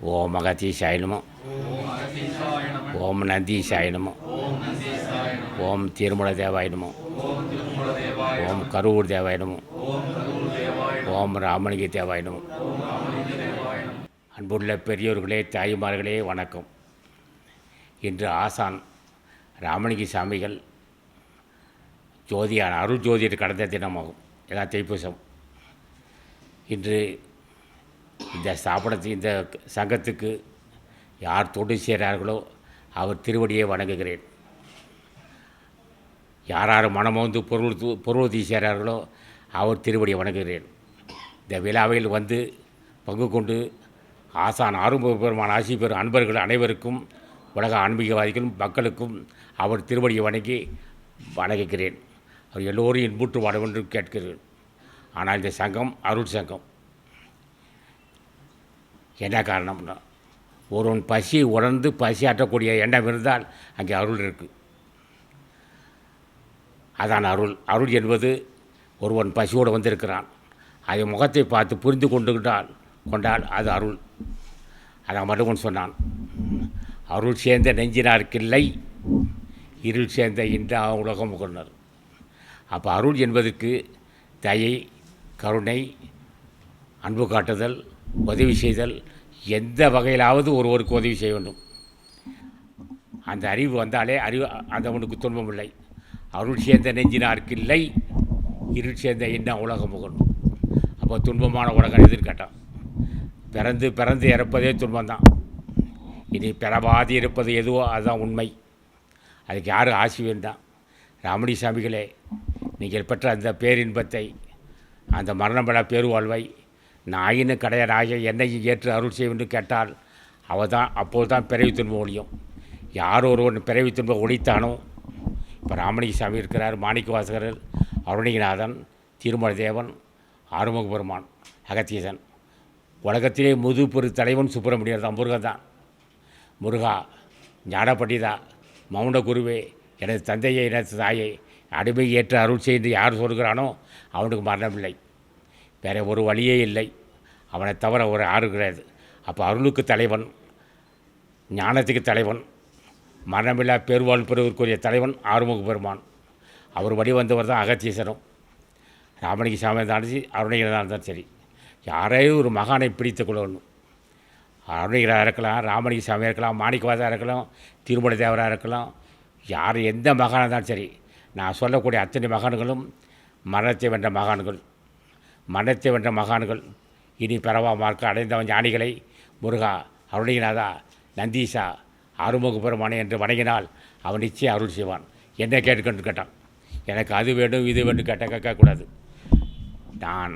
ஓம் அகத்தீசாய நமோ ஓம் நந்தீசாய நமோ ஓம் திருமல தேவாய நமோ ஓம் கரூர் தேவாய நமோ ஓம் ராமலிங்க தேவாய நமோ அன்புள்ள பெரியோர்களே தாய்மார்களே வணக்கம். இன்று ஆசான் ராமலிங்க சாமிகள் ஜோதியான அருள் ஜோதியர் கடந்த தினமாகும். எல்லா தைப்பூசம் இன்று இந்த ஸ்தாபனத்து இந்த சங்கத்துக்கு யார் தொண்டு செய்கிறார்களோ அவர் திருவடியை வணங்குகிறேன். யார் யார் மனமோந்து பொருள் து- பொருளுதவி செய்கிறார்களோ அவர் திருவடியை வணங்குகிறேன். இந்த விழாவில் வந்து பங்கு கொண்டு ஆசான் ஆறுமுக பெருமான் ஆசி பெறும் அன்பர்கள் அனைவருக்கும் உலக ஆன்மீகவாதிகளும் மக்களுக்கும் அவர் திருவடியை வணங்கி வணங்குகிறேன். அவர் எல்லோரும் இன்புற்று வாட வேண்டும் கேட்கிறேன். ஆனால் இந்த சங்கம் அருள் சங்கம். என்ன காரணம்னா ஒருவன் பசி உணர்ந்து பசி ஆற்றக்கூடிய எண்ணம் இருந்தால் அங்கே அருள் இருக்குது அதான் அருள். அருள் என்பது ஒருவன் பசியோடு வந்திருக்கிறான். அதை முகத்தை பார்த்து புரிந்து கொண்டுகிட்டால் கொண்டால் அது அருள். அதை மட்டும் சொன்னான் அருள் சேர்ந்த நெஞ்சினார்க்கில்லை இருள் சேர்ந்த இன்றா உலகம் கொண்டார் அப்போ அருள் என்பதற்கு தயை கருணை அன்பு காட்டுதல் உதவி செய்தல் எந்த வகையிலாவது ஒருவருக்கு உதவி செய்ய வேண்டும். அந்த அறிவு வந்தாலே அறிவு அந்த அவனுக்கு துன்பம் இல்லை. அருள் சேர்ந்த நெஞ்சினாருக்கு இல்லை இருள் சேர்ந்த என்ன உலகம் முகணும் அப்போ துன்பமான உலகம் எதிர்கட்டான் பிறந்து பிறந்து இறப்பதே துன்பம்தான். இனி பிறவாதி இருப்பது எதுவோ அதுதான் உண்மை. அதுக்கு யாரும் ஆசி வேண்டாம். ராமணி சாமிகளே நீங்கள் பெற்ற அந்த பேரின்பத்தை அந்த மரணமில்லா பேருவாழ்வை நாயினு கடையராய என்னை ஏற்று அருள் செய்வென்று கேட்டால் அவள் தான் அப்போது தான் பிறவி துன்பம் ஒழியும். யார் ஒருவன் பிறவி துன்பம் ஒழித்தானோ? இப்போ ராமலிங்க சாமி இருக்கிறார் மாணிக்க வாசகர் அருணிகநாதன் திருமல தேவன் ஆறுமுக பெருமான் அகத்தீசன் உலகத்திலே முதுபெரு தலைவன் சுப்பிரமணியர் தான் முருகன் தான். முருகா ஞானப்பண்டிதா மௌன குருவே எனது தந்தையை எனது தாயை அடிமை ஏற்று அருள் செய்து யார் சொல்கிறானோ அவனுக்கு மரணமில்லை. வேறு ஒரு வழியே இல்லை. அவனை தவிர ஒரு ஆறு கிடையாது. அப்போ அருளுக்கு தலைவன் ஞானத்துக்கு தலைவன் மரணமில்லா பெருவாழ் பெறுவதற்குரிய தலைவன் ஆறுமுக பெருமான். அவர் வழி வந்தவர் தான் அகத்தீசரும் ராமணிக்கு சாமி தாண்டி சரி அருணகிரிதான் இருந்தாலும் சரி. யாரையும் ஒரு மகானை பிடித்து கொள்ளணும். அருணகிராக இருக்கலாம் ராமணிக்கு சாமியாக இருக்கலாம் மாணிக்கவாதாக இருக்கலாம் திருமண தேவராக இருக்கலாம். யார் எந்த மகானாக இருந்தாலும் சரி நான் சொல்லக்கூடிய அத்தனை மகான்களும் மரணத்தை வென்ற மகான்கள். மரணத்தை வென்ற மகான்கள். இனி பெறவா மார்க்க அடைந்தவன் ஞானிகளை முருகா அருணகிநாதா நந்தீசா ஆறுமுக பெருமானே என்று வணங்கினால் அவன் நிச்சயம் அருள் செய்வான். என்ன கேட்டுக்கொண்டு கேட்டான். எனக்கு அது வேண்டும் இது வேண்டும் கேட்ட கேட்கக்கூடாது. நான்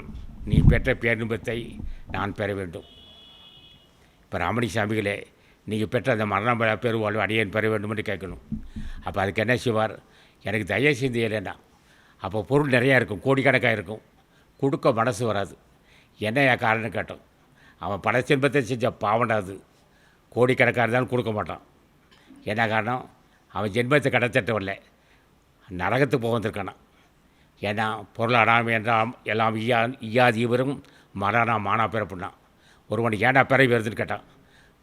நீ பெற்ற பேரின்பத்தை நான் பெற வேண்டும். இப்போ ராமணி சாமிகளே நீங்கள் பெற்ற அந்த மரணம் பெற பெருவாழ்வு அடியேன் பெற வேண்டும் என்று கேட்கணும். அப்போ அதுக்கு என்ன செய்வார்? எனக்கு தயவு செய்து இல்லைன்னா அப்போ பொருள் நிறையா இருக்கும் கோடிக்கணக்காக இருக்கும். கொடுக்க மனசு வராது. என்ன காரணம் கேட்டோம். அவன் பட செல்வத்தை செஞ்ச பாவண்டாது கோடிக்கணக்காக இருந்தாலும் கொடுக்க மாட்டான். என்ன காரணம்? அவன் ஜென்மத்தை கடத்திட்டவில்ல. நரகத்துக்கு போக வந்திருக்கானான் ஏன்னா பொருள் அடாமை என்றால் எல்லாம் ஈயா ஈயாது மரணா மானா பிறப்புனா ஒருவனுக்கு ஏன்னா பிறவி வருதுன்னு கேட்டான்.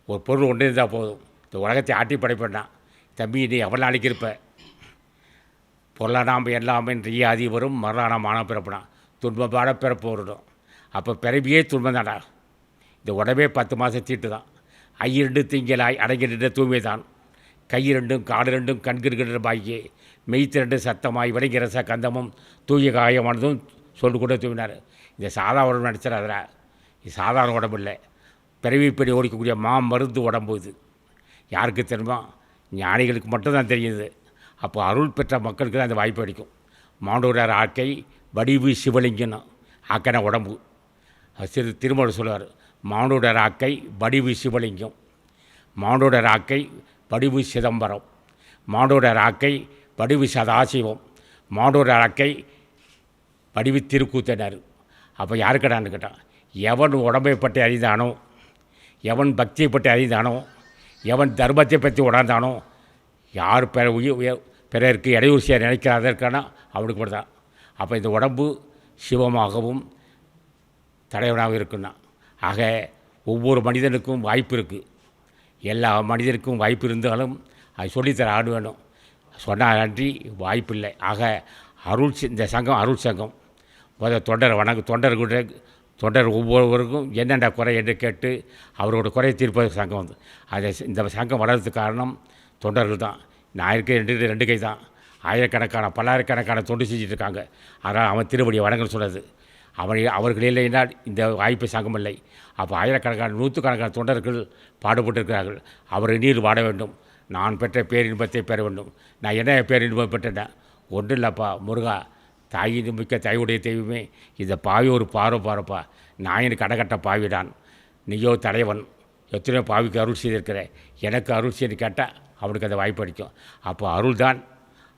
ஒரு பொருள் ஒன்று இருந்தால் போதும். இந்த உலகத்தை ஆட்டி படைப்பண்ணான் தம்பி நீ எவ்வளோ நாளைக்கு இருப்ப? பொருளானாம் எல்லாமே ஈயாதி வரும் மரணா மானா பிறப்புனான் துன்பப்பாட பிறப்பு வருடும். அப்போ பிறவியே துன்பம் தான்டா இந்த உடம்பே பத்து மாதம் தீட்டு தான் ஐயிரண்டு திங்கலாய் அடங்கின்ற தூய்மை தான் கையிரண்டும் காடு ரெண்டும் கண்கிருக்கின்ற பாய்யே மெய்த்திரண்டு சத்தமாய் விளைகிறச கந்தமும் தூய காயமானதும் சொல்லு கூட தூவினார் இந்த சாதாரண உடம்பு நினச்சிடாதரா இது சாதாரண உடம்பு இல்லை பிறவிப்படி ஓடிக்கக்கூடிய மா மருந்து உடம்பு இது. யாருக்கு தெரியுமா? ஞானிகளுக்கு மட்டும்தான் தெரியுது. அப்போ அருள் பெற்ற மக்களுக்கு தான் அந்த வாய்ப்பு கிடைக்கும் மாண்டூரார் ஆக்கை வடிவு சிவலிங்கன்னு ஆக்கன உடம்பு. சிறு திரு சொல்லுவார் மானுட ராக்கை வடிவு சிவலிங்கம். மானுட ராக்கை வடிவு சிதம்பரம். மானுட ராக்கை வடிவு சதாசிவம். மானுட ஆக்கை வடிவு திருக்கூத்தனர். அப்போ யாருக்கடான்னு கேட்டான் எவன் உடம்பை பற்றி அறிந்தானோ எவன் பக்தியை பற்றி அறிந்தானோ எவன் தர்மத்தை பற்றி உணர்ந்தானோ யார் பிற உயிர் உயர் பிறருக்கு இடையூறு செய்ய நினைக்கிறாதற்கான அவனுக்கு மட்டும் தான் அப்போ இந்த உடம்பு சிவமாகவும் தலைவனாக இருக்குன்னா. ஆக ஒவ்வொரு மனிதனுக்கும் வாய்ப்பு இருக்குது எல்லா மனிதனுக்கும் வாய்ப்பு இருந்தாலும் அது சொல்லித்தர ஆடு வேணும். சொன்னால் அன்றி வாய்ப்பு இல்லை. ஆக அருள் இந்த சங்கம் அருள் சங்கம். முதல் தொண்டர் வணங்க தொண்டர்கிட்ட தொண்டர் ஒவ்வொருவருக்கும் என்னென்ன குறை என்று கேட்டு அவரோட குறையை தீர்ப்பது சங்கம் வந்து. அதை இந்த சங்கம் வளர்றதுக்கு காரணம் தொண்டர்கள் தான். நான் இருக்க ரெண்டு ரெண்டு கை தான். ஆயிரக்கணக்கான பல்லாயிரக்கணக்கான தொண்டு செஞ்சுட்டு இருக்காங்க. அதனால் அவன் திருவடியை வணங்கன்னு சொன்னது. அவன் அவர்கள் இல்லைன்னா இந்த வாய்ப்பு சங்கமில்லை. அப்போ ஆயிரக்கணக்கான நூற்றுக்கணக்கான தொண்டர்கள் பாடுபட்டிருக்கிறார்கள். அவரை நீர் வாட வேண்டும். நான் பெற்ற பேரின்பத்தை பெற வேண்டும். நான் என்ன பேரின்பம் பெற்றேன் ஒன்றும் இல்லைப்பா முருகா தாயின் மிக்க தாயுடைய தெய்வமே இந்த பாவி ஒரு பார்வை பாருப்பா. நாயன் பாவி பாவிடான் நீயோ தலைவன் எத்தனையோ பாவிக்கு அருள் செய்திருக்கிற எனக்கு அருள் செய்து கேட்டால் அவனுக்கு அந்த வாய்ப்பு அடிக்கும் அப்போ அருள் தான்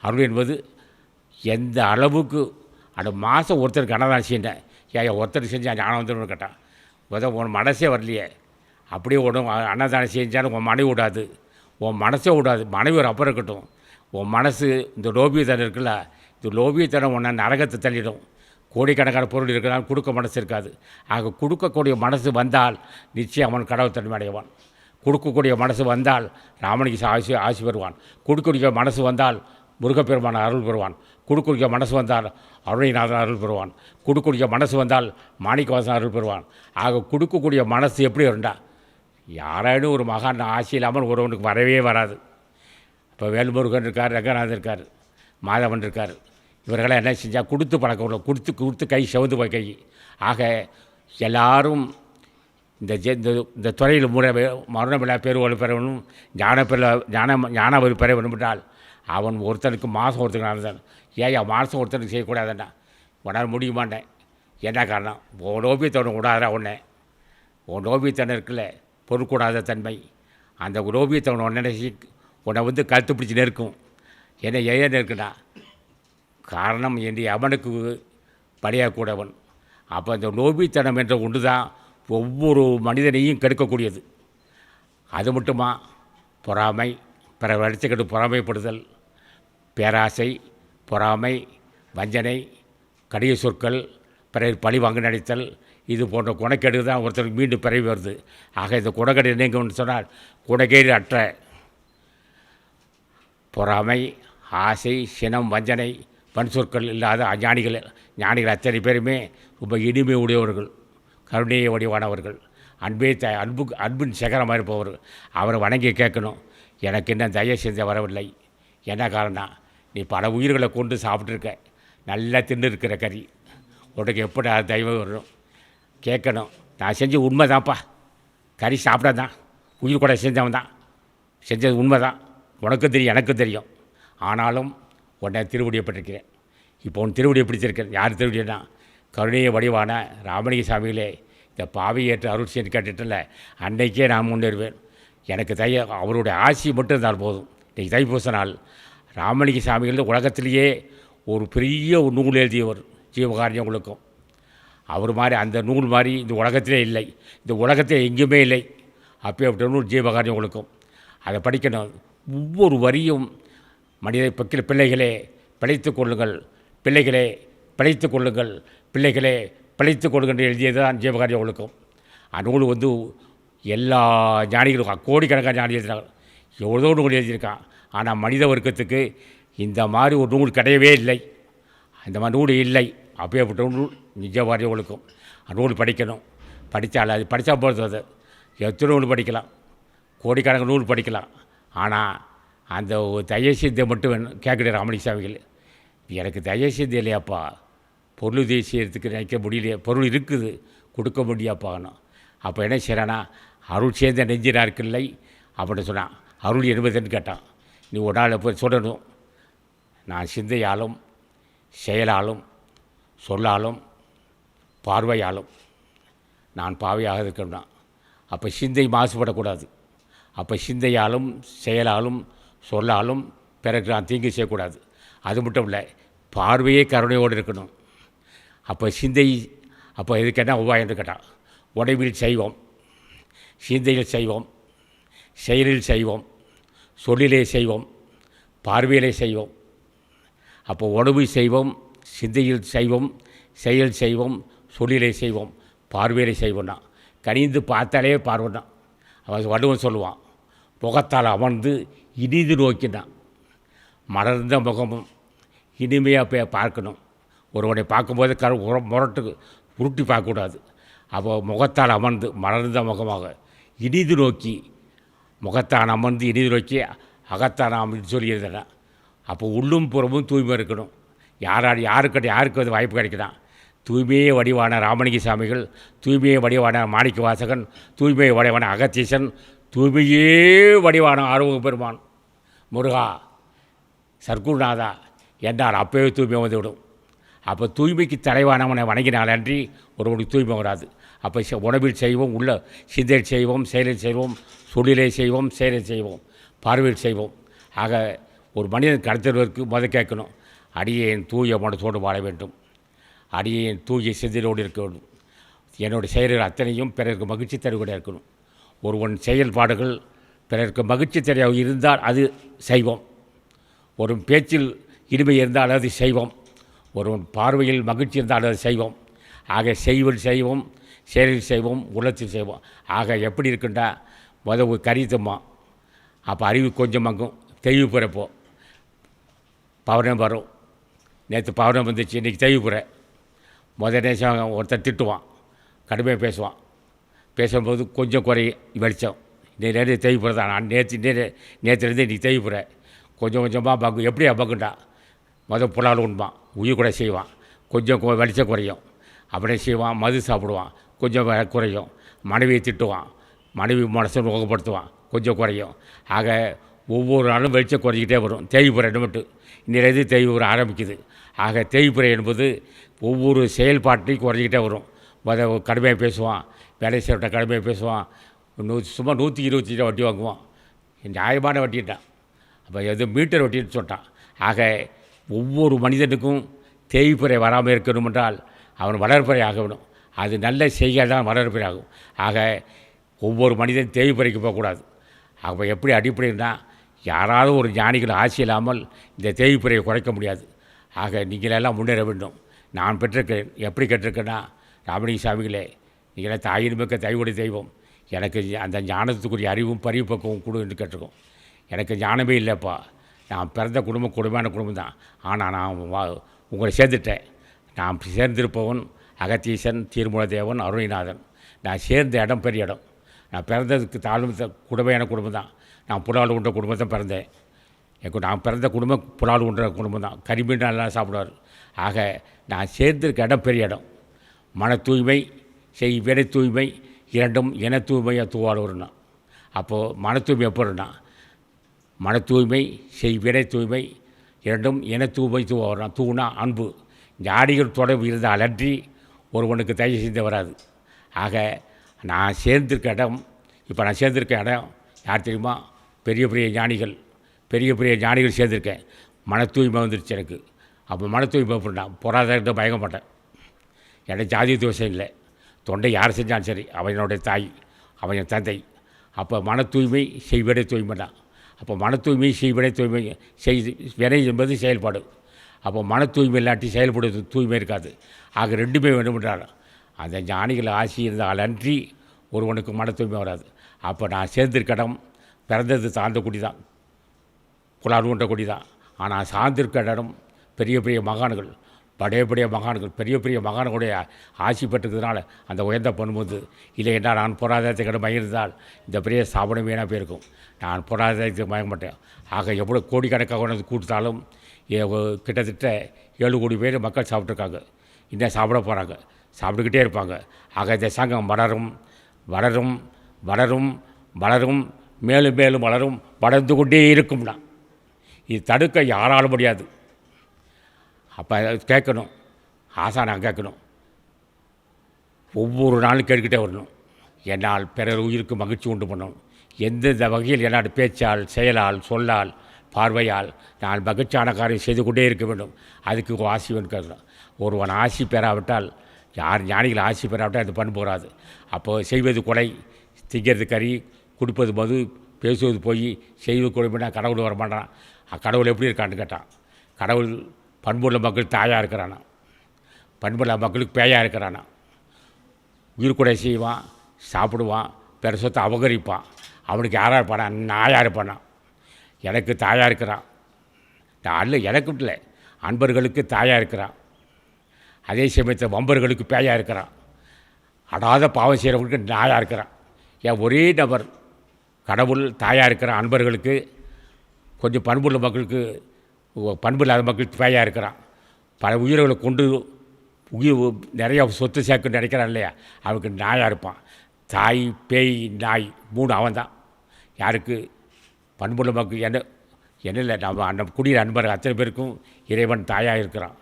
அருள் என்பது எந்த அளவுக்கு அந்த மாதம் ஒருத்தருக்கு அன்னதானம் செய்யண்டேன் ஏன் ஒருத்தர் செஞ்சால் ஞானம் வந்துடும் கேட்டான் முத உன் மனசே வரலையே. அப்படியே விடும் அன்னதானம் செஞ்சாலும் உன் மனைவி விடாது உன் மனசே விடாது மனைவி ஒரு அப்புறம் இருக்கட்டும். உன் மனசு இந்த லோபியத்தனம் இருக்குல்ல இந்த லோபியத்தனம் உன்னை நரகத்தை தள்ளிடும். கோடிக்கணக்கான பொருள் இருக்கிறான் கொடுக்க மனசு இருக்காது. ஆக கொடுக்கக்கூடிய மனசு வந்தால் நிச்சயம் அவன் கடவுள் தன்மை அடைவான். கொடுக்கக்கூடிய மனசு வந்தால் ராமனுக்கு ஆசி ஆசி பெறுவான் கொடுக்கக்கூடிய மனசு வந்தால் முருகப்பெருமான அருள் பெறுவான். கொடுக்கக்கூடிய மனசு வந்தால் அருணைநாதன் அருள் பெறுவான். கொடுக்கக்கூடிய மனசு வந்தால் மாணிக்கவாசன் அருள் பெறுவான். ஆக கொடுக்கக்கூடிய மனசு எப்படி இருந்தா யாராலும் ஒரு மகான் ஆசி இல்லாமல் ஒருவனுக்கு வரவே வராது. இப்போ வேல்முருகன் இருக்கார் ரங்கநாதன் இருக்கார் மாதவன் இருக்கார். இவர்களாம் என்ன செஞ்சால் கொடுத்து பழக்கம் உள்ள கொடுத்து கொடுத்து கை செவந்து போய் கை. ஆக எல்லாரும் இந்த ஜெ இந்த இந்த துறையில் முறை மரணமில்லா பேருவல் பெற வேண்டும். ஞான பெற ஞான ஞானவரி பெற வேண்டும் என்றால் அவன் ஒருத்தனுக்கு மாதம் ஒருத்தனுக்கு நடந்தான் ஏன் மாதம் ஒருத்தனுக்கு செய்யக்கூடாதுன்னா? உன்னால் முடிய மாட்டேன் என்ன காரணம்? உன் ஓபியத்தவனை விடாதா உன்னை? உன் ஓபியத்தனை இருக்குல்ல பொருட்கூடாத தன்மை. அந்த ஓபியத்தவனை உன்னை நினைச்சி உன்னை வந்து கழுத்து பிடிச்சி நெருக்கும். என்ன ஏன் நெருக்குன்னா காரணம் என்று அவனுக்கு பலியாகக்கூடவன் அப்போ அந்த லோபித்தனம் என்ற ஒன்று தான் ஒவ்வொரு மனிதனையும் கெடுக்கக்கூடியது. அது மட்டுமா? பொறாமை பிற அடிச்சுக்கிட்டு பொறாமைப்படுதல் பேராசை பொறாமை வஞ்சனை கடிய சொற்கள் பிறகு பழி வாங்க நடித்தல் இது போன்ற குணக்கேடு தான் ஒருத்தருக்கு மீண்டும் பிறவி வருது. ஆக இந்த குணக்கேடு நீங்கள் சொன்னால் குணக்கேடு அற்ற பொறாமை ஆசை சினம் வஞ்சனை வன் சொற்கள் இல்லாத அஞ்ஞானிகள் ஞானிகள் அத்தனை பேருமே ரொம்ப இனிமை உடையவர்கள் கருணையை வடிவானவர்கள் அன்பே த அன்பு அன்பின் சிகரமாக இருப்பவர் அவரை வணங்கி கேட்கணும். எனக்கு இன்னும் தயவு செஞ்ச வரவில்லை. என்ன காரணம் நீ பல உயிர்களை கொண்டு சாப்பிட்ருக்க நல்லா தின்னு இருக்கிற கறி. உனக்கு எப்படி அது தயவு வரும் கேட்கணும். நான் செஞ்ச உண்மை தான்ப்பா கறி சாப்பிடாதான் உயிர் கூட செஞ்சவன் தான் செஞ்சது உண்மை தான் உனக்கும் தெரியும் எனக்கும் தெரியும். ஆனாலும் உன்னை திருவடியப்பட்டிருக்கிறேன். இப்போ உன் திருவடியை பிடிச்சிருக்கேன். யார் திருவடினா கருணைய வடிவான ராமலிங்க சாமிகளே இந்த பாவை ஏற்று அருள் செய்து கேட்டுட்டல அன்னைக்கே நான் முன்னேறுவேன். எனக்கு தைய அவருடைய ஆசி மட்டும் இருந்தால் போதும். இன்றைக்கி தைப்பூச நாள். ராமலிங்க சாமிகள் உலகத்திலேயே ஒரு பெரிய ஒரு நூல் எழுதியவர் ஜீவகாரியங்களுக்கும் அவர் மாதிரி அந்த நூல் மாதிரி இந்த உலகத்திலே இல்லை. இந்த உலகத்தில் எங்கேயுமே இல்லை. அப்பேற்பட்ட நூல் ஜீவகாரியங்களுக்கும் அதை படிக்கணும். ஒவ்வொரு வரியும் மனித பக்கில் பிள்ளைகளே பிழைத்து கொள்ளுங்கள். பிள்ளைகளே பிழைத்து கொள்ளுங்கள். பிள்ளைகளே பிழைத்துக் கொள்ளுங்கள் என்று எழுதியது தான் ஜீவகாரிய நூல் அந்நூல் வந்து எல்லா ஞானிகளுக்கும் கோடிக்கணக்கான ஞானி எழுதினாங்க எவ்வளோ நூல் எழுதியிருக்கான்? ஆனால் மனித வர்க்கத்துக்கு இந்த மாதிரி ஒரு நூல் கிடையவே இல்லை. அந்த மாதிரி நூல் இல்லை. அப்படியேப்பட்ட நூல் நிஜ ஒழுக்கம் நூல் படிக்கணும். படித்தால் அது படித்தா போகிறது அது. எத்தனை நூல் படிக்கலாம்? கோடிக்கணக்கு நூல் படிக்கலாம். ஆனால் அந்த ஒரு தயசித்தை மட்டும் வேணும் கேட்குற ராமணி சாமிகள். எனக்கு தயசித்தி இல்லையாப்பா. பொருள் தேசியத்துக்கு நினைக்க முடியலையே பொருள் இருக்குது கொடுக்க முடியாப்பாகணும் அப்போ என்ன செய்கிறேன்னா அருள் சேர்ந்த நெஞ்சினா இருக்குல்லை அப்படின்னு சொன்னான். அருள் என்பதுன்னு கேட்டான். நீ ஒரு நாள் போய் சொல்லணும் நான் சிந்தையாலும் செயலாலும் சொல்லாலும் பார்வையாலும் நான் பாவையாக இருக்கணும் அப்போ சிந்தை மாசுபடக்கூடாது. அப்போ சிந்தையாலும் செயலாலும் சொல்லாலும் பிறகு நான் தீங்கு செய்யக்கூடாது. அது மட்டும் இல்லை பார்வையே கருணையோடு இருக்கணும். அப்போ சிந்தை அப்போ இதுக்கென்ன உபாயம்னு கேட்டான் உடைவில் செய்வோம் சிந்தையில் செய்வோம் செயலில் செய்வோம் சொல்லிலே செய்வோம் பார்வையிலே செய்வோம். அப்போ உணவு செய்வோம் சிந்தையில் செய்வோம் செயல் செய்வோம் சொல்லிலே செய்வோம் பார்வையிலே செய்வோம்னா கனிந்து பார்த்தாலே பார்வதான் அவன் வடுவன் சொல்லுவான் முகத்தால் அமர்ந்து இனிது நோக்கினான் மலர்ந்த முகமும் இனிமையாக போய் பார்க்கணும். ஒருவனை பார்க்கும்போது கரு உர- முரட்டு உருட்டி பார்க்கக்கூடாது. அப்போ முகத்தால் அமர்ந்து மலர்ந்த முகமாக இனிது நோக்கி முகத்தான் அமர்ந்து இனிது நோக்கி அகத்தான் அமர்ந்து சொல்லியிருந்தேன். அப்போ உள்ளும் புறமும் தூய்மை இருக்கணும். யாரால் யாருக்கிட்ட யாருக்கு அது வாய்ப்பு கிடைக்குதான் தூய்மையே வடிவான ராமலிங்க சாமிகள் தூய்மையே வடிவான மாணிக்க வாசகன் தூய்மையை வடிவான அகத்தீசன் தூய்மையே வடிவான ஆர்வக பெருமான். முருகா சர்க்குருநாதா என்றால் அப்பவே தூய்மை வந்துவிடும் அப்போ தூய்மைக்கு தலைவானவனை வணங்கினாலன்றி ஒருவனுக்கு தூய்மை வராது. அப்போ உணவில் செய்வோம் உள்ள சிந்தையில் செய்வோம் செயலில் செய்வோம் சொல்லிலே செய்வோம் செயலை செய்வோம் பார்வையில் செய்வோம். ஆக ஒரு மனிதன் கடத்துவதற்கு முத கேட்கணும். அடியேன் தூய மனத்தோடு வாழ வேண்டும். அடியேன் தூய சிந்தையோடு இருக்க வேண்டும். என்னுடைய செயல்கள் அத்தனையும் பிறருக்கு மகிழ்ச்சி தருவதாக இருக்கணும். ஒருவன் செயல்பாடுகள் பிறருக்கு மகிழ்ச்சி தர இருந்தால் அது செய்வோம். ஒரு பேச்சில் இனிமை இருந்தால் அது செய்வோம். ஒருவன் பார்வையில் மகிழ்ச்சி இருந்தால் அது செய்வோம். ஆக செய்வல் செய்வோம் செயலில் செய்வோம் உள்ளத்தில் செய்வோம். ஆக எப்படி இருக்குண்டா உதவு கரித்தம்மா கறி அப்போ அறிவு கொஞ்சம் மங்கும் தெளிவு பிறப்போம். வரும். நேற்று பௌர்ணமி வந்துச்சு இன்றைக்கி தெய்வு பிற. முதல் நேசம் ஒருத்தர் திட்டுவான் கடுமையாக பேசுவான். பேசும்போது கொஞ்சம் குறை வெளிச்சம். நீ நேரடி தேய்ப்புற தான். நான் நேற்று நே நேற்றுலேருந்து இன்றைக்கி தேய்ப்புற கொஞ்சம் கொஞ்சமாக பங்கு. எப்படியா பங்குண்டா? மொதல் புலால் உண்பான் உயிர் கூட செய்வான். கொஞ்சம் வெளிச்சம் குறையும். அப்படியே செய்வான் மது சாப்பிடுவான். கொஞ்சம் குறையும். மனைவியை திட்டுவான். மனைவி மனசை ஊக்கப்படுத்துவான் கொஞ்சம் குறையும். ஆக ஒவ்வொரு நாளும் வெளிச்சம் குறைஞ்சிக்கிட்டே வரும். தேய்ப்புற மட்டும் இன்னிலேருந்து தேய்ப்புற ஆரம்பிக்குது. ஆக தேய்ப்புறை என்பது ஒவ்வொரு செயல்பாட்டையும் குறைஞ்சிக்கிட்டே வரும். முத கடுமையாக பேசுவான். வேலை செய்கிற கடுமையாக பேசுவான். நூ சும்மா நூற்றி இருபத்தி ரூபா வட்டி வாங்குவான். நியாயமான வட்டிட்டான் அப்போ எது மீட்டர் வட்டின்னு சொல்லிட்டான். ஆக ஒவ்வொரு மனிதனுக்கும் தேய்ப்புறை வராமல் இருக்கணும் என்றால் அவன் வளர்ப்பறை ஆகணும். அது நல்ல செய்கை தான் வளர்ப்பறை ஆகும். ஆக ஒவ்வொரு மனிதன் தேய்ப்புறைக்கு போகக்கூடாது. அப்போ எப்படி அடிப்படைன்னா யாராவது ஒரு ஞானிகள் ஆசை இல்லாமல் இந்த தேய்வுப்புறையை குறைக்க முடியாது. ஆக நீங்களெல்லாம் முன்னேற வேண்டும். நான் பெற்றிருக்கேன் எப்படி கேட்டிருக்கேன்னா ராமலிங்க சாமிகளே நீங்களே தாயின் மிக்க தயவுடைய தெய்வம். எனக்கு அந்த ஞானத்துக்குரிய அறிவும் பரிபக்குவம் கொடு என்று கேட்டிருக்கோம். எனக்கு ஞானமே இல்லைப்பா. நான் பிறந்த குடும்பம் கொடுமையான குடும்பம் தான். ஆனால் நான் வா- உங்களை சேர்ந்துட்டேன். நான் சேர்ந்திருப்பவன் அகத்தீசன் தீர்மூலதேவன் அருணிநாதன் நான் சேர்ந்த இடம் பெரிய இடம். நான் பிறந்ததுக்கு தாழ்வு குடுமையான குடும்பம் தான். நான் புலால் உண்ட குடும்பத்தை பிறந்தேன். எனக்கு நான் பிறந்த குடும்பம் புலால் உண்ட குடும்பம் தான். கரிமீன் நல்லா சாப்பிடுவார். ஆக நான் சேர்ந்திருக்க இடம் பெரிய இடம். மன தூய்மை செய் வினை தூய்மை இரண்டும் இன தூய்மையாக தூவாடுவர்னா அப்போது மன தூய்மை எப்படின்னா மன தூய்மை செய் வினை தூய்மை இரண்டும் இன தூய்மை தூவாடுறா தூணா அன்பு. ஜாடிகள் தொடர்பு இருந்த அலற்றி ஒருவனுக்கு தயவு செய்து வராது. ஆக நான் சேர்ந்திருக்க இடம் இப்போ நான் சேர்ந்திருக்க இடம் யார் தெரியுமா? பெரிய பெரிய ஞானிகள் பெரிய பெரிய ஞானிகள் சேர்ந்திருக்கேன். மன தூய்மை வந்துருச்சு எனக்கு. அப்போ மன தூய்மை அப்படின்னா பொருளாதாரத்தை பயங்க மாட்டேன் எனக்கு ஜாதி தோஷம் இல்லை. தொண்டை யார் செஞ்சாலும் சரி அவன் என்னுடைய தாய் அவன் என் தந்தை. அப்போ மன தூய்மை செய்விடை தூய்மை தான். அப்போ மன தூய்மை செய்விடை தூய்மை செய்து வினை என்பது செயல்பாடு. அப்போ மன தூய்மை இல்லாட்டி செயல்படுவது தூய்மை இருக்காது. ஆக ரெண்டுமே வேண்டுமென்றாலும் அந்த ஞானிகள் ஆசி இருந்தால் அன்றி ஒருவனுக்கு மன தூய்மை வராது. அப்போ நான் சேர்ந்திருக்கடம் பிறந்தது சார்ந்த குடி தான் கொண்ட குடி தான் ஆனால் சார்ந்திருக்க இடம் பெரிய பெரிய மகான்கள் படைய பெரிய மகான்கள் பெரிய பெரிய மகான்களுடைய ஆசி பெற்றுக்கிறதுனால அந்த உயர்ந்த பண்புது இல்லை என்றால் நான் பொருளாதாரத்தை கிட்ட இருந்தால் இந்த பெரிய ஸ்தாபனம் வீணாக போயிருக்கும். நான் பொருளாதாரத்தை மயங்க மாட்டேன். ஆக எவ்வளோ கோடிக்கணக்காக கொண்டு வந்து கூட்டாலும் கிட்டத்தட்ட ஏழு கோடி பேர் மக்கள் சாப்பிட்ருக்காங்க இன்னும் சாப்பிட போகிறாங்க சாப்பிட்டுக்கிட்டே இருப்பாங்க. ஆக இந்த சங்கம் வளரும் வளரும் வளரும் வளரும் மேலும் மேலும் வளரும் வளர்ந்து கொண்டே இருக்கும்னா. இது தடுக்க யாராலும் முடியாது. அப்போ கேட்கணும். ஆசானா கேட்கணும். ஒவ்வொரு நாளும் கேட்டுக்கிட்டே வரணும். என்னால் பிறர் உயிருக்கு மகிழ்ச்சி உண்டு பண்ணணும். எந்தெந்த வகையில் என்னோட பேச்சால் செயலால் சொல்லால் பார்வையால் நான் மகிழ்ச்சியான காரியம் செய்து கொண்டே இருக்க வேண்டும். அதுக்கு ஆசி வேணும் ஒருவன் ஆசி பெறாவிட்டால் யார் ஞானிகள் ஆசி பெறாவிட்டால் அது பண்ண போகாது அப்போது செய்வது கொலை திங்கிறது கறி கொடுப்பது மது பேசுவது போய் செய்வது கொடுமைனா கடவுள் வரமாட்டான் கடவுள் எப்படி இருக்கான்னு கேட்டான். கடவுள் பண்புள்ள மக்கள் தாயாக இருக்கிறானா? பண்புள்ள மக்களுக்கு பேயாக இருக்கிறானா? உயிர் கொடை செய்வான் சாப்பிடுவான் பிற சொத்தை அபகரிப்பான். அவனுக்கு யாராக இருப்பானா? நாயாக இருப்பானா? எனக்கு தாயாக இருக்கிறான். நான் அல்ல எனக்கு இல்லை அன்பர்களுக்கு தாயாக இருக்கிறான். அதே சமயத்தில் வம்பர்களுக்கு பேயாக இருக்கிறான். அடாத பாவம் செய்கிறவங்களுக்கு நாயாக இருக்கிறான். ஏன் ஒரே நபர் கடவுள் தாயாக இருக்கிற அன்பர்களுக்கு கொஞ்சம் பண்புள்ள மக்களுக்கு பண்பு இல்லாத மக்களுக்கு பேயாக இருக்கிறான். பல உயிர்களை கொண்டு உயிர் நிறைய சொத்து சேர்க்க நினைக்கிறான் இல்லையா? அவனுக்கு நாயாக இருப்பான். தாய் பேய் நாய் மூணு அவன் தான் யாருக்கு? பண்புள்ள மக்கள் என்ன என்ன இல்லை நம்ம அந்த குடியிற அன்பர் அத்தனை பேருக்கும் இறைவன் தாயாக இருக்கிறான்.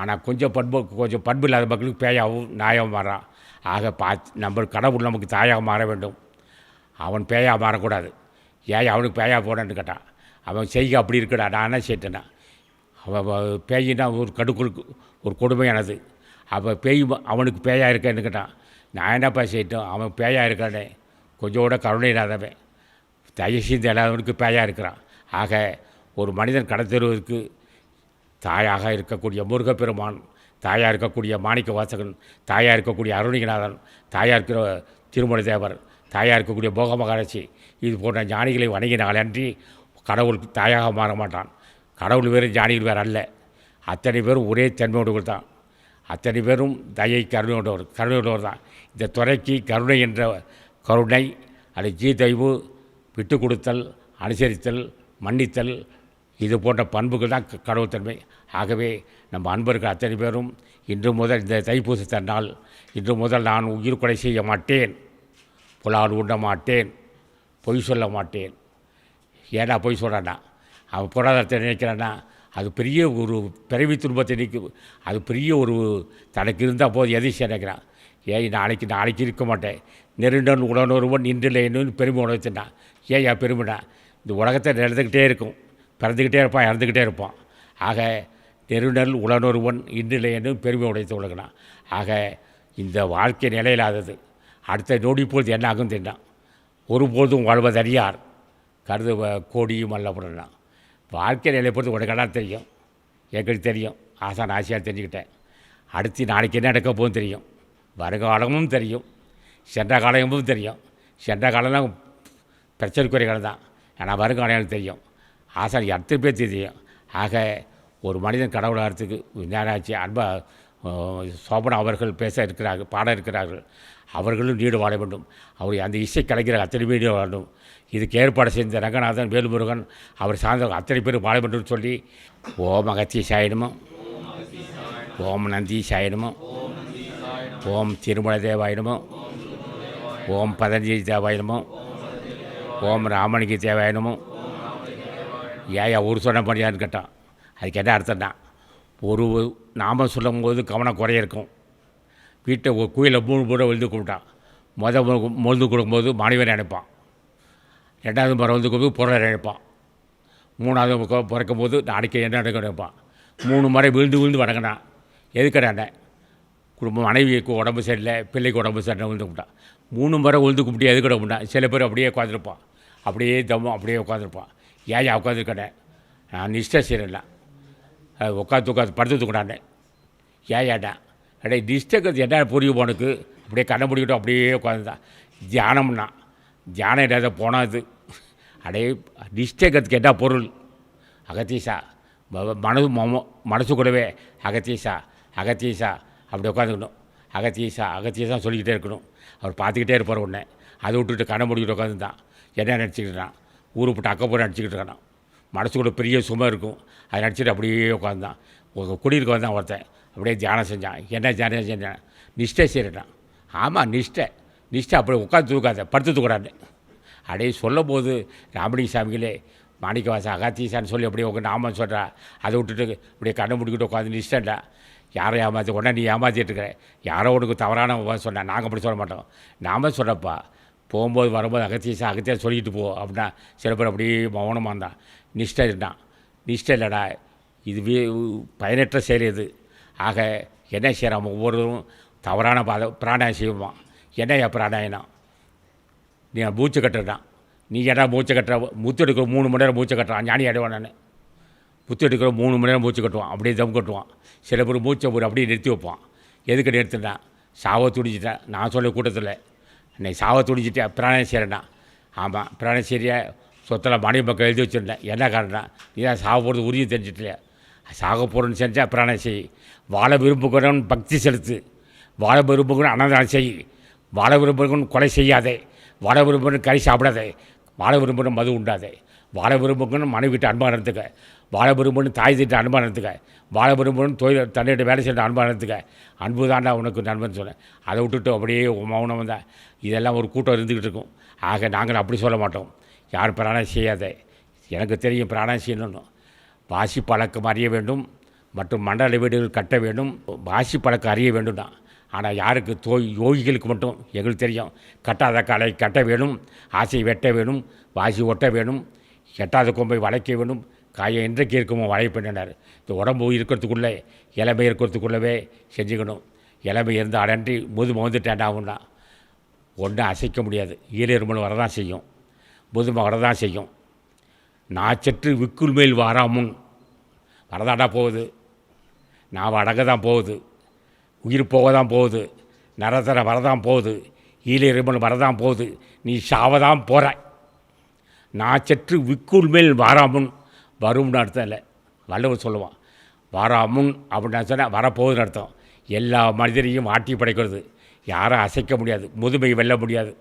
ஆனால் கொஞ்சம் பண்பு கொஞ்சம் பண்பு இல்லாத மக்களுக்கு பேயாகவும் நாயாகவும் மாறான் ஆக பார்த்து நம்ம கடவுள் நமக்கு தாயாக மாற வேண்டும். அவன் பேயாக மாறக்கூடாது. ஏன் அவனுக்கு பேயா போனேன்னு கேட்டான் அவன் செய்க அப்படி இருக்கடா நான் என்ன செய்யிட்டேன்னா அவன் பேயினா ஒரு கடுக்குள் ஒரு கொடுமையானது. அவன் பேய் அவனுக்கு பேயாக இருக்கேன்னு கேட்டான் நான் என்னப்பா செய்யட்டும் அவன் பேயாக இருக்கானே கொஞ்சம் கூட கருணை இல்லாதவன். தயசீந்து இல்லாதவனுக்கு பேயாக இருக்கிறான். ஆக ஒரு மனிதன் கடத்தருவதற்கு தாயாக இருக்கக்கூடிய முருகப்பெருமான் தாயாக இருக்கக்கூடிய மாணிக்க வாசகன் தாயாக இருக்கக்கூடிய அருணிகநாதன் தாயாக இருக்கிற திருமண தேவர் தாயாக இருக்கக்கூடிய போக மகாராட்சி இது போன்ற ஞானிகளை வணங்கினால் அன்றி கடவுள் தாயாக மாற மாட்டான். கடவுள் வேறு ஞானிகள் வேறு அல்ல. அத்தனை பேரும் ஒரே தன்மையோடுகள் தான். அத்தனை பேரும் தயை கருணையோடவர் கருணையோடவர் தான். இந்த துறைக்கு கருணை என்ற கருணை அது ஜீ தெய்வு விட்டு கொடுத்தல் அனுசரித்தல் மன்னித்தல் இது போன்ற பண்புகள் தான் க- கடவுள் தன்மை. ஆகவே நம்ம அன்பர்கள் அத்தனை பேரும் இன்று முதல் இந்த தைப்பூச தன்னால் இன்று முதல் நான் உயிர் கொலை செய்ய மாட்டேன். புலால் உண்ண மாட்டேன். பொய் சொல்ல மாட்டேன். ஏடா பொய் சொல்கிறானா அவன் பொருளாதாரத்தை நினைக்கிறானா அது பெரிய ஒரு பிறவி துன்பத்தை நிற்க அது பெரிய ஒரு தனக்கு இருந்தால் போது எதை நினைக்கிறான்? ஏய் நாளைக்கு நாளைக்கு இருக்க மாட்டேன். நெருண்டன் உடனொருவன் இன்றில்லைன்னு பெருமை உணர்த்தினான். ஏன் என் பெருமைடா? இந்த உலகத்தை நடந்துக்கிட்டே இருக்கும். பிறந்துக்கிட்டே இருப்பான் இறந்துக்கிட்டே இருப்பான். ஆக நெருநல் உளனொருவன் உடனொருவன் என்று பெருமை உடைத்து உலகினான் ஆக இந்த வாழ்க்கை நிலையில்லாதது. அடுத்த நொடி பொழுது என்ன ஆகும் தின்னான் ஒருபோதும் வாழ்வதறியார் கருது கோடியும் அல்லப்படுறான் வாழ்க்கை நிலையை பொறுத்து உனக்கெல்லாம் தெரியும்? எனக்கு தெரியும். ஆசான் ஆசையாக தெரிஞ்சுக்கிட்டேன். அடுத்து நாளைக்கு என்ன நடக்க போகும் தெரியும். வருங்காலமும் தெரியும். சென்ற காலமும் தெரியும். சென்ற காலம்லாம் பிரச்சனைக்குரிய காலம் தான் ஆனால் வருங்காலம் எனக்கு தெரியும். ஆசாரி அத்தனை பேர் தெரியும். ஆக ஒரு மனிதன் கடவுளாகிறதுக்கு ஞானாட்சி அன்பா சோபனா அவர்கள் பேச இருக்கிறார்கள் பாட இருக்கிறார்கள். அவர்களும் நீடு வாழ வேண்டும். அவர் அந்த இசை கலைஞர்கள் அத்தனை பேர் நீடு வேண்டும். இதுக்கு ஏற்பாடு செய்த ரங்கநாதன் வேலுமுருகன் அவர் சார்ந்த அத்தனை பேர் வாழ வேண்டும் சொல்லி ஓம் அகத்திய சாயினமோ ஓம் நந்தி சாயினமோ ஓம் திருமல தேவாயினமோ ஓம் பதஞ்சலி தேவாயினமோ ஓம் ராமணிக்கு தேவாயினமோ ஏயா ஒரு சொன்ன பண்ணியான்னு கேட்டான். அதுக்கு என்ன அர்த்தம்னா ஒரு நாம சொல்லும் போது கவனம் குறைய இருக்கும். வீட்டை ஒரு மூணு முறை விழுந்து கும்பிட்டான். முத மொழுந்து கொடுக்கும்போது மனைவரை நினைப்பான் ரெண்டாவது முறை வந்து கொடுக்கும் பொருளை நினைப்பான் மூணாவது பிறக்கும் போது நாளைக்கு என்ன நடக்க நினைப்பான் மூணு முறை விழுந்து விழுந்து வணங்கினான். எதுக்கடாண்ட குடும்பம் மனைவிக்கு உடம்பு சரியில்லை பிள்ளைக்கு உடம்பு சரியில்லை விழுந்து கும்பிட்டான். மூணு முறை விழுந்து கும்பிட்டு எதுக்கட கும்பிட்டான்? சில பேர் அப்படியே உட்காந்துருப்பான் அப்படியே தம்மம் அப்படியே உட்காந்துருப்பான் ஏயா உட்காந்துருக்கடே நான் நிஷ்டை செய்யல உட்காந்து உட்காந்து படுத்து தூக்கினாண்டே ஏடா அடே நிஷ்டங்கிறது என்ன புரியும் உனக்கு? அப்படியே கண்ணை முடிக்கிட்டோம் அப்படியே உட்காந்துதான் தியானம்னா தியானம் இல்லாத அது அடே நிஷ்டங்கிறதுக்கு என்ன பொருள்? அகத்தீசா மனது மனசு கூடவே அகத்தீசா அகத்தீசா அப்படி உட்காந்துக்கணும் அகத்தீசா அகத்தீசா சொல்லிக்கிட்டே இருக்கணும். அவர் பார்த்துக்கிட்டே இருப்பார் உடனே அதை விட்டுட்டு கண்ணை முடிக்கிட்டு உட்காந்துருந்தான் என்ன நினச்சிக்கிட்டான் ஊரு போட்டு அக்கப்பூர் நடிச்சிக்கிட்டு இருக்கான் கூட பெரிய சுமை இருக்கும். அதை நடிச்சிட்டு அப்படியே உட்காந்தான் குடியிருக்க வந்தான் ஒருத்தன். அப்படியே தியானம் செஞ்சான். என்ன தியானம் செஞ்சான்? நிஷ்டை செய்கிறான் ஆமாம் நிஷ்டை. நிஷ்டை அப்படி உட்காந்து தூக்காத படுத்து தூக்கூடாது அப்படியே சொல்லும் போது ராமலிங்க சாமிகளே மாணிக்கவாசா அகாத்தீசான்னு சொல்லி அப்படியே உங்கள் நாமம் சொல்கிறா அதை விட்டுட்டு அப்படியே கண்ணை முடிக்கிட்டு உட்காந்து நிஷ்டண்டா யாரை ஏமாற்றி உடனே நீ ஏமாற்றிட்டு இருக்கிற? யாரோ உனக்கு தவறான சொன்னேன் நாங்கள் அப்படி சொல்ல மாட்டோம். நாம சொல்கிறப்பா போகும்போது வரும்போது அகத்தீசா அகத்தியா சொல்லிட்டு போ அப்படின்னா சில பேர் அப்படியே மௌனமாக இருந்தான் நிஷ்டை இருந்தான். நிஷ்டை இல்லைடா இது பயனற்ற செயல் இது. ஆக என்ன செய்கிறான் ஒவ்வொருவரும் தவறான பாத பிராணாயம் செய்வான். என்னையா பிராணாயனம் நீ மூச்சு கட்டுறான் நீ என்ன மூச்சு கட்டுற? முத்து எடுக்கிற மூணு மணி நேரம் மூச்சு கட்டுறான். ஞானி அடைவான் நான். முத்து எடுக்கிற மூணு மணி நேரம் மூச்சு கட்டுவான். அப்படியே தம் கட்டுவான். சில பேர் மூச்சை ஒரு அப்படியே நிறுத்தி வைப்பான். எதுக்கு நிறுத்தினா? சாவை துடிச்சிட்டேன் நான் சொல்ல கூட்டத்தில் இன்னைக்கு சாவ பிராணம் பிராணேஸ்வரனா? ஆமாம் பிராணேஸ்வரியை? சொத்தில் மனைவி பக்கம் எழுதி வச்சுருந்தேன். என்ன காரணம் நீ தான் சாக போகிறது உறுதி தெரிஞ்சிட்டில்லையா சாக போகிறேன்னு செஞ்சால் பிராணம் செய் வாழ விரும்புகிறவன் பக்தி செலுத்து. வாழ விரும்புகிறவன் அன்னதானம் செய். வாழ விரும்புகிறவன் கொலை செய்யாதே. வாழ விரும்புகிறவன் கறி சாப்பிடாதே. வாழ விரும்புகிறவன் மது உண்டாதே. வாழ விரும்புகிறவன் மனைவி விட்டு அன்பாக நடத்துக்க வாழ விரும்புகிறவன் தாய் திட்ட அன்பாக வாழ விரும்புகிறவன் தொழில் தன்னிட்ட வேலை செய்கிற அன்பாக அன்பு தாண்டா உனக்கு நண்பன் சொன்னேன். அதை விட்டுட்டு அப்படியே மௌனம் வந்தேன் இதெல்லாம் ஒரு கூட்டம் இருந்துக்கிட்டு இருக்கும். ஆக நாங்கள் அப்படி சொல்ல மாட்டோம். யார் பிராணம் செய்யாத. எனக்கு தெரியும் பிராணம் செய்யணும் வாசி பழக்கம் அறிய வேண்டும். மற்றும் மண்டல வீடுகள் கட்ட வேண்டும். வாசி பழக்கம் அறிய வேண்டும் தான். ஆனால் யாருக்கு தோய் யோகிகளுக்கு மட்டும் எங்களுக்கு தெரியும். கட்டாத காலை கட்ட வேணும். ஆசை வெட்ட வேணும். வாசி ஒட்ட வேணும். கெட்டாத கொம்பை வளைக்க வேண்டும் காயை என்றைக்கு இருக்குமோ வளைப்பினார் இந்த உடம்பு இருக்கிறதுக்குள்ளே இளமை இருக்கிறதுக்குள்ளவே செஞ்சுக்கணும். இளமை இருந்து அடன்றி முதுமை வந்துட்டேன்டா ஆகும்னா ஒன்றும் அசைக்க முடியாது. ஈரருமல் வரதான் செய்யும். முதுமை வரதான் செய்யும். நாச்சற்று விக்குள் மேல் வாராமுன் வரதாடா போகுது. நான் அடங்க தான் போகுது. உயிர் போக தான் போகுது. நரதர வரதான் போகுது. ஈலிருமன் வரதான் போகுது. நீ சாவதான் போகிற நாச்சற்று விக்குள் மேல் வாராமுன் வரும்னு அர்த்தம் இல்லை. வள்ளுவர் சொல்லுவான் வாராமுன் அப்படின்னு சொன்னால் வரப்போகுதுன்னு அர்த்தம். எல்லா மனிதரையும் ஆட்டி படைக்கிறது. யாரும் அசைக்க முடியாது. முதுமை வெல்ல முடியாது.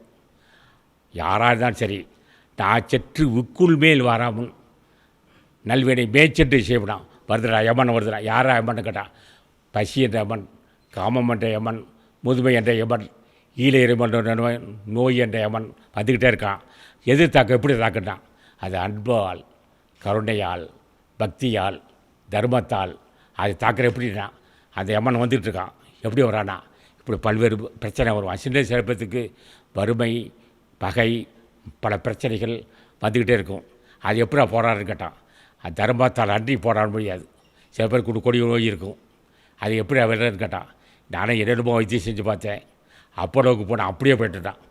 யாராக இருந்தாலும் சரி நான் செற்று உக்குள் மேல் வாராமுன் நல்வினை மேய்ச்சென்று செய்யப்படான் வருதுடா யமன் வருதுடா. யாரா யமன் கேட்டான் பசி என்ற யமன் காமம் என்ற யமன் முதுமை என்ற யமன் ஈழ என்ற நோய் என்ற யமன் வந்துக்கிட்டே இருக்கான். எது தாக்க எப்படி தாக்கிட்டான்? அது அன்பால் கருணையால் பக்தியால் தர்மத்தால் அது தாக்கிற எப்படின்னா அந்த யமன் வந்துக்கிட்டு இருக்கான். எப்படி வரானா? இப்படி பல்வேறு பிரச்சனை வரும். சின்ன சிறப்பத்துக்கு வறுமை பகை பல பிரச்சனைகள் வந்துக்கிட்டே இருக்கும். அது எப்படி போராடுன்னு கேட்டான். அது தர்மத்தால் அன்றி போராட முடியாது. சில பேர் கொடு கொடி நோய் இருக்கும். அது எப்படி விடுறதுன்னு கேட்டான். நானே என்னென்னமோ வைத்தியம் செஞ்சு பார்த்தேன். அப்பளவுக்கு போனால் அப்படியே போயிட்டுட்டான்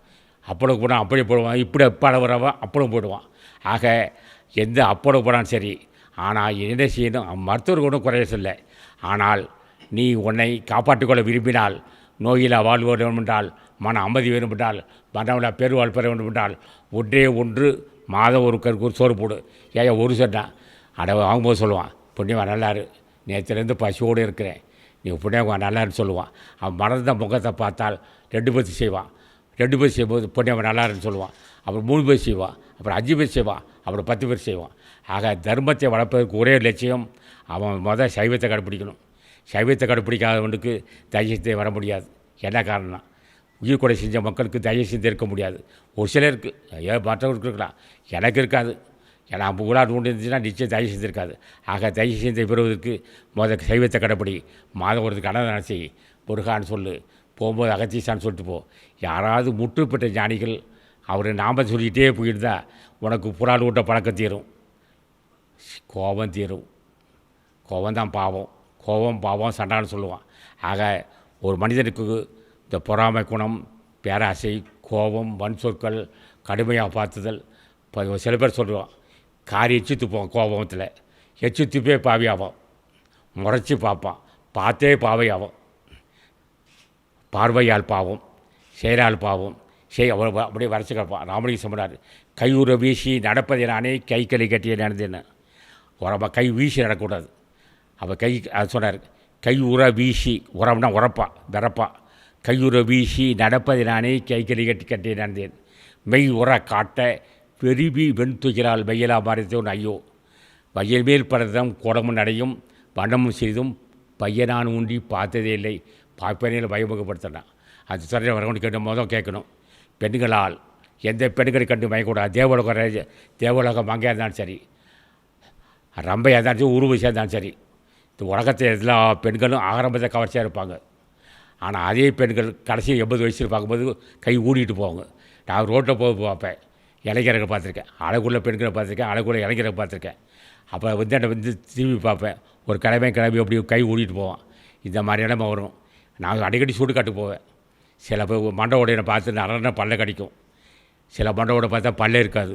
அப்பளவுக்கு போனால் அப்படியே போடுவான். இப்படி எப்பாட வரவன் அப்பளம் போடுவான் ஆக எந்த அப்போட போனாலும் சரி. ஆனால் என்ன செய்யணும் மருத்துவர் கூட குறைய சொல்ல. ஆனால் நீ உன்னை காப்பாற்றிக்கொள்ள விரும்பினால் நோயில் வாழ்வு வேண்டுமென்றால் மன அமைதி வேண்டுமென்றால் என்றால் பெருவாழ் பெற வேண்டுமென்றால் ஒன்றே ஒன்று மாதம் ஒரு கருக்கு ஒரு சோறு போடு. ஏன் ஒரு சொன்னான் அட வாங்கும்போது சொல்லுவான் புண்ணியவன் நல்லாரு. நேற்றுலேருந்து பசியோடு இருக்கிறேன். நீ புண்ணியவன் நல்லாருன்னு சொல்லுவான். அவன் மறந்த முகத்தை பார்த்தால் ரெண்டு பேர்த்து செய்வான். ரெண்டு பேர் செய்யும்போது புண்ணியவன் நல்லாருன்னு சொல்லுவான். அப்புறம் மூணு பேர் செய்வான். அப்புறம் அஞ்சு பேர் செய்வான். அப்புறம் பத்து பேர் செய்வான். ஆக தர்மத்தை வளர்ப்பதற்கு ஒரே லட்சியம் அவன் மொதல் சைவத்தை கடைப்பிடிக்கணும். சைவத்தை கடைப்பிடிக்காதவனுக்கு தைரியத்தை வர முடியாது. என்ன காரணம் உயிர் கொலை செஞ்ச மக்களுக்கு தயவு செஞ்சு இருக்க முடியாது. ஒரு சிலருக்கு ஏ மற்றவருக்கு இருக்கலாம். எனக்கு இருக்காது. ஏன்னா புகழாக நூண்டு இருந்துச்சுன்னா நிச்சயம் தயவு செஞ்சுருக்காது ஆக தயவு செஞ்சை பெறுவதற்கு முதல் சைவத்தை கடைப்பிடி. மாதம் ஒரு கணவன் செய் முருகான்னு சொல்லு. போகும்போது அகத்தீசான்னு சொல்லிட்டு போ. யாராவது முற்றுப்பெற்ற ஞானிகள் அவர் நாம சொல்லிகிட்டே போயிருந்தால் உனக்கு புறாடு விட்ட பழக்கம் தீரும். கோபம் தீரும். கோபம் தான் பாவம். கோபம் பாவம் சண்டான்னு சொல்லுவான். ஆக ஒரு மனிதனுக்கு இந்த பொறாமை குணம் பேராசை கோபம் வன் சொற்கள் கடுமையாக பார்த்துதல் இப்போ சில பேர் சொல்லுவான் காரி எச்சு துப்போம் கோபத்தில். எச்சு துப்பே பாவியாகும் முறைச்சி பார்ப்பான். பார்த்தே பாவையாகும் பார்வையால் பாவம் செயலால் பாவம் செய் அவர் அப்படியே வரைச்சு கிடப்பான் ராமலிங்க சொன்னார் கையுற வீசி நடப்பதை நானே கை களி கட்டிய நடந்தேன்னு. உரமா கை வீசி நடக்கக்கூடாது. அப்போ கை அது சொன்னார் கை உர வீசி உரம்னா உரப்பா விரப்பா. கையுற வீசி நடப்பதை நானே கை களி கட்டி கட்டி நடந்தேன். மெய் உர காட்ட பெருவி வெண்துகிறாள் வெயிலா மறைத்தவன் ஐயோ. வயல் மேல் படத்தம் குடமும் நடையும் வண்ணமும் செய்தும் பையனான் ஊண்டி பார்த்ததே இல்லை. பார்ப்பனையில் பயமுகப்படுத்தினான். அது சரியாக வரவனுக்கு கேட்ட மொதல் கேட்கணும். பெண்களால். எந்த பெண்களை கண்டு மயக்கூடாது தேவலோகம் தேவலோகம் தேவலோக மங்கையாக இருந்தாலும் சரி. ரம்பையாக இருந்தாலும் சரி உருவசியாக இருந்தாலும் சரி. இந்த உலகத்தை எல்லா பெண்களும் ஆரம்பத்தை கவர்ச்சியாக இருப்பாங்க. ஆனால் அதே பெண்கள் கடைசி எண்பது வயசில் பார்க்கும்போது கை ஊடிட்டு போவாங்க. நான் ரோட்டில் போக பார்ப்பேன். இளைஞர்களை பார்த்துருக்கேன். அழகுள்ள பெண்களை பார்த்துருக்கேன். அழகுள்ள இளைஞரை பார்த்துருக்கேன். அப்போ வந்து என்னை வந்து திரும்பி பார்ப்பேன். ஒரு கிழமை கிளம்பி அப்படி கை ஊடிட்டு போவான். இந்த மாதிரி இடமா வரும். நான் அடிக்கடி சுடுகாட்டு போவேன். சில பேர் மண்டவோடையை பார்த்து நடன பல்ல கடிக்கும். சில மண்டவோட பார்த்தா பல்லே இருக்காது.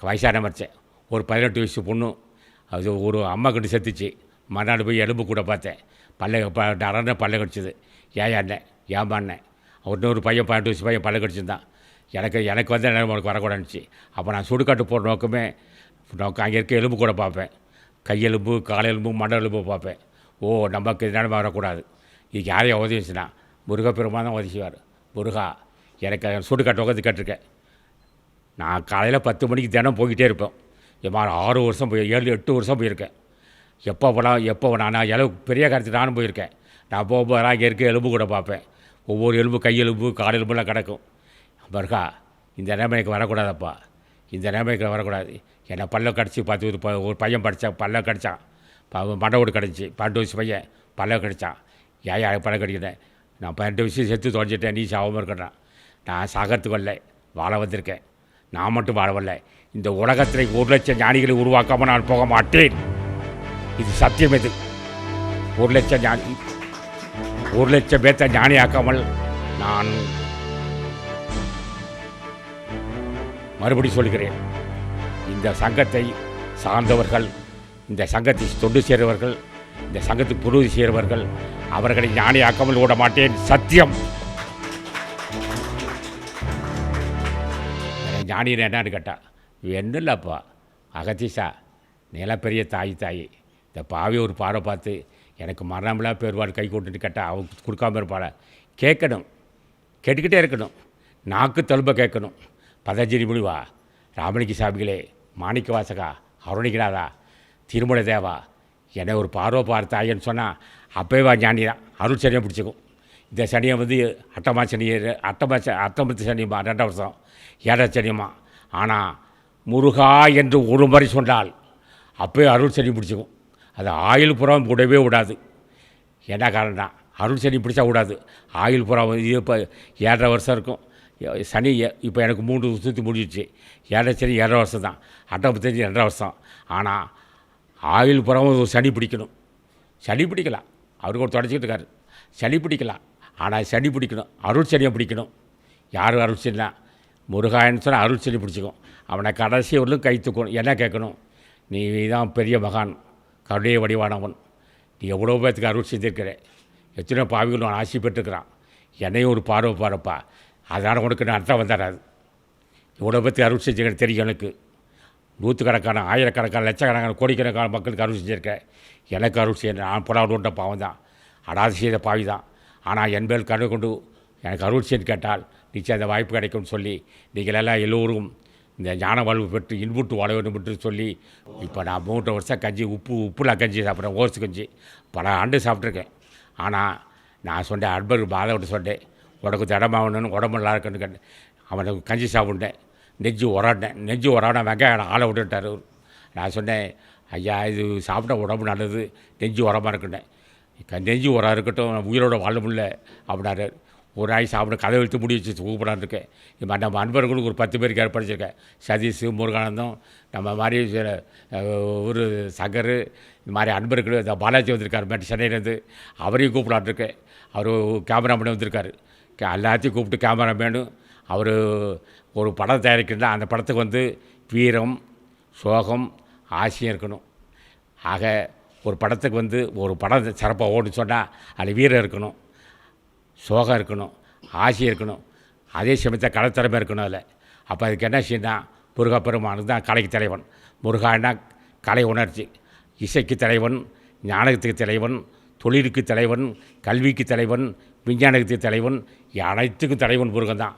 வயசான மனுஷன். ஒரு பதினெட்டு வயசு பொண்ணு. அது ஒரு அம்மா கிட்ட செத்துச்சு. மறுநாள் போய் எலும்பு கூட பார்த்தேன். பல்ல ப நடன பல்ல கடிச்சது. ஏன் அண்ணன் ஏமா அண்ணன் இன்னொரு பையன் பன்னெண்டு வயசு பையன் பல்ல கடிச்சிருந்தான். எனக்கு எனக்கு வந்து என்ன உனக்கு வரக்கூடாதுச்சு அப்போ நான் சுடுகாட்டு போகிற நோக்கமே நோக்கம் அங்கே இருக்க எலும்பு கூட பார்ப்பேன். கையெலும்பு காலெலும்பு மண்ட எலும்பு பார்ப்பேன். ஓ நமக்கு இது நிலைமை வரக்கூடாது. இதுக்கு யாரையும் உதவிச்சுனா முருகப்பெருமான் தான் உதவிச்சுவார் முருகா எனக்கு சுடுகாட்டு உட்காந்து கேட்டிருக்கேன் நான் காலையில் பத்து மணிக்கு தினம் போய்கிட்டே இருப்பேன். எம்மா ஆறு வருஷம் போய் ஏழு எட்டு வருஷம் போயிருக்கேன். எப்போ போனால் எப்போ நான் நான் எளவு பெரிய காலத்துக்கு நானும் போயிருக்கேன். நான் போகும்போது நான் இருக்க எலும்பு கூட பார்ப்பேன். ஒவ்வொரு எலும்பு கையெலும்பு காலெலும்புலாம் கிடக்கும். மருகா இந்த நிலைமைக்கு வரக்கூடாதப்பா. இந்த நிலைமைக்கு வரக்கூடாது. என்னை பல்ல கடிச்சு பார்த்து ஒரு ப- ஒரு பையன் படித்தான் பல்ல கடித்தான் மண்டவோடு கிடச்சி பன்னெண்டு வயசு பையன் பல்ல கடித்தான் ஏன் யார் பல்ல கடிக்கிறேன் நான் பன்னெண்டு விஷயம் செத்து தொலைஞ்சிட்டேன். நீ சாகாமல் இருக்கேன் நான் சாகிறதுக்கு வரல. வாழ வந்திருக்கேன். நான் மட்டும் வாழ வரல. இந்த உலகத்தில் ஒரு லட்சம் ஞானிகளை உருவாக்காமல் நான் போக மாட்டேன். இது சத்தியம் இது. ஒரு லட்சம் ஞானி ஒரு லட்சம் பேர்த்த ஞானியாக்காமல் நான் மறுபடி சொல்கிறேன். இந்த சங்கத்தை சார்ந்தவர்கள் இந்த சங்கத்தை தொண்டு சேர்வர்கள் இந்த சங்கத்துக்கு புரிவு செய்கிறவர்கள் அவர்களை ஞானியாக்காமல் விட மாட்டேன் சத்தியம் ஞானின்னு என்னன்னு கேட்டால் என்ன இல்லைப்பா அகத்தீஷா நீலாம் பெரிய தாய் தாய். இந்த பாவி ஒரு பாறை பார்த்து எனக்கு மரணமில்லா பெருவாள் கை கொண்டுட்டு கேட்டால் அவங்க கொடுக்காம இருப்பாள்? கேட்கணும். கேட்டுக்கிட்டே இருக்கணும். நாக்கு தழும்ப கேட்கணும். பதஞ்சலி முடிவா ராமணிக்கு சாமிகளே மாணிக்க வாசகா அருணிகநாதா திருமலை தேவா என்னை ஒரு பார்வை பார்த்தாயன்னு சொன்னால் அப்போவே ஞானி தான். அருள் சனியை பிடிச்சிக்கும். இந்த சனியை வந்து அட்டமா சனி அட்டமா ச அட்டமத்து சனியம்மா ரெண்டாம் வருஷம் ஏழரை சனியுமா? ஆனால் முருகா என்று ஒரு முறை சொன்னால் அப்போயே அருள் சனி பிடிச்சிக்கும். அது ஆயுள் புறம் விடவே விடாது. என்ன காரணம்னா அருள் சனி பிடிச்சா விடாது. ஆயுள் புறம் இது இப்போ ஏழரை வருஷம் இருக்கும். சனி இப்போ எனக்கு மூணு சுற்றி முடிஞ்சிச்சு ஏழரை சனி ஏழரை வருஷம் தான் அட்டம்பத்தஞ்சு ரெண்டரை வருஷம். ஆனால் ஆயுள் புறம் சளி பிடிக்கணும். சளி பிடிக்கலாம் அவருக்கு ஒரு தொடச்சிக்கிட்டு இருக்காரு. சளி பிடிக்கலாம் ஆனால் சளி பிடிக்கணும். அருள் சனியை பிடிக்கணும். யார் அருள் சனினா முருகாயன்னு சொன்னால் அருள் சனி பிடிச்சிக்கும். அவனை கடைசி வரலும் கை தூக்கணும் என்ன கேட்கணும்? நீ தான் பெரிய மகான். கருடைய வடிவானவன். நீ எவ்வளோ பேர்த்துக்கு அருள் செஞ்சுருக்கிற? எத்தனையோ பாவிகள் நான் ஆசி பெற்றுக்கிறான். என்னையும் ஒரு பார்வை பாருப்பா அதனால் உனக்கு நான் அர்த்தம் வந்துடாது இவ்வளோ பேர்த்துக்கு அருள் செஞ்சுக்கிறேன் தெரியும் எனக்கு. நூற்றுக்கணக்கான ஆயிரக்கணக்கான லட்சக்கணக்கான கோடிக்கணக்கான மக்களுக்கு அருள் செஞ்சுருக்கேன் எனக்கு அருள் செய்ய நான் புலாவுன்ற பாவம் தான் அடாது செய்த பாவி தான் ஆனால் என் பேர் கண்டு கொண்டு எனக்கு அருள் செய்து கேட்டால் நிச்சயம் அந்த வாய்ப்பு கிடைக்கும்னு சொல்லி நீங்கள் எல்லாம் எல்லோரும் இந்த ஞான வாழ்வு பெற்று இன்புட்டு வாழ வேண்டும் என்று சொல்லி இப்போ நான் மூன்று வருஷம் கஞ்சி உப்பு உப்புல கஞ்சி சாப்பிட்றேன் ஓர்ஸ் கஞ்சி. பல ஆண்டு சாப்பிட்ருக்கேன் ஆனால் நான் சொன்னேன் அன்பர் பாதவிட்டு சொன்னேன். உனக்கு திடமாகணும்னு உடம்பு நல்லா இருக்குன்னு கேட்டேன். அவனுக்கு கஞ்சி சாப்பிட்டேன். நெஞ்சு உராடினேன் நெஞ்சு உராடின வெங்காயம் ஆளை விட்டுட்டார் நான் சொன்னேன் ஐயா இது சாப்பிட்டா உடம்பு நல்லது நெஞ்சு உரமாக இருக்குன்னேன். நெஞ்சு உரம் இருக்கட்டும் உயிரோட வாழ முடியல அப்படின்னாரு. ஒரு நாய் சாப்பிட கதை இழுத்து முடி வச்சு கூப்பிடான்னு இருக்கேன் இப்போ நம்ம அன்பர்களுக்கு ஒரு பத்து பேருக்கு ஏற்படுத்திருக்கேன் சதீஷ் முருகானந்தம் நம்ம மாதிரி சில, ஒரு சகர் இந்த மாதிரி அன்பர்கள் இந்த பாலாஜி வந்திருக்காரு மேட்டு சென்னையிலேருந்து. அவரையும் கூப்பிடான்னு இருக்கேன். அவர் கேமராமேன் வந்திருக்காரு. எல்லாத்தையும் கூப்பிட்டு கேமராமேனும் அவர் ஒரு படம் தயாரிக்கிறதா அந்த படத்துக்கு வந்து வீரம் சோகம் ஆசையும் இருக்கணும். ஆக ஒரு படத்துக்கு வந்து ஒரு படம் சிறப்பாக ஓடுன்னு சொன்னால் அதில் வீரம் இருக்கணும் சோகம் இருக்கணும் ஆசை இருக்கணும். அதே சமயத்தில் கலைத்திறமை இருக்கணும் அதில். அப்போ அதுக்கு என்ன செய்யணும் முருகப்பெருமானுக்கு தான் கலைக்கு தலைவன். முருகான்னா கலை உணர்ச்சி. இசைக்கு தலைவன் ஞானகத்துக்கு தலைவன் தொழிலுக்கு தலைவன் கல்விக்கு தலைவன் விஞ்ஞானத்துக்கு தலைவன் அனைத்துக்கும் தலைவன் முருகன் தான்.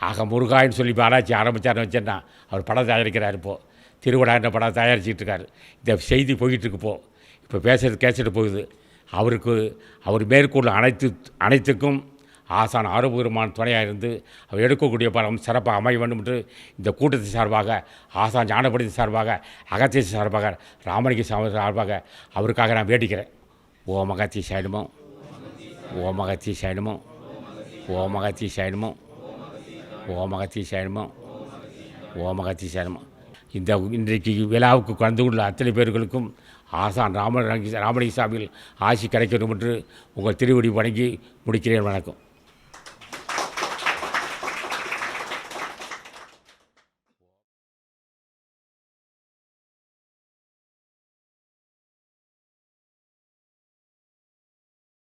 ஆக முருகான்னு சொல்லி பாலாஜி ஆரம்பித்தார்னு வச்சேன்னா அவர் படம் தயாரிக்கிறார் இப்போது திருவிழான்ற படம் தயாரிச்சிட்டு இருக்கார். இந்த செய்தி போயிட்டுருக்கு இப்போ. இப்போ பேசுறது கேட்டுட்டு போகுது. அவருக்கு அவர் மேற்கொள்ள அனைத்து அனைத்துக்கும் ஆசான் ஆரோக்கியமான துணையாக இருந்து அவர் எடுக்கக்கூடிய படம் சிறப்பாக அமைய வேண்டும் என்று இந்த கூட்டத்தை சார்பாக ஆசான் ஞானபடி சார்பாக அகத்திய சார்பாக ராமலிங்க சாமி சார்பாக அவருக்காக நான் வேடிக்கிறேன் ஓ மகத்தி சைடுமோ ஓ மகத்தி சைடுமோ ஓ மகத்தி ஓ மகத்தி சைடுமோ ஓ இந்த இன்றைக்கு விழாவுக்கு கலந்து கொள்ள அத்தனை பேர்களுக்கும் ஆசான் ராம ராமலிங்க சாமியில் ஆசி கிடைக்கணும் என்று உங்கள் திருவடி வணங்கி முடிக்கிறேன். வணக்கம்.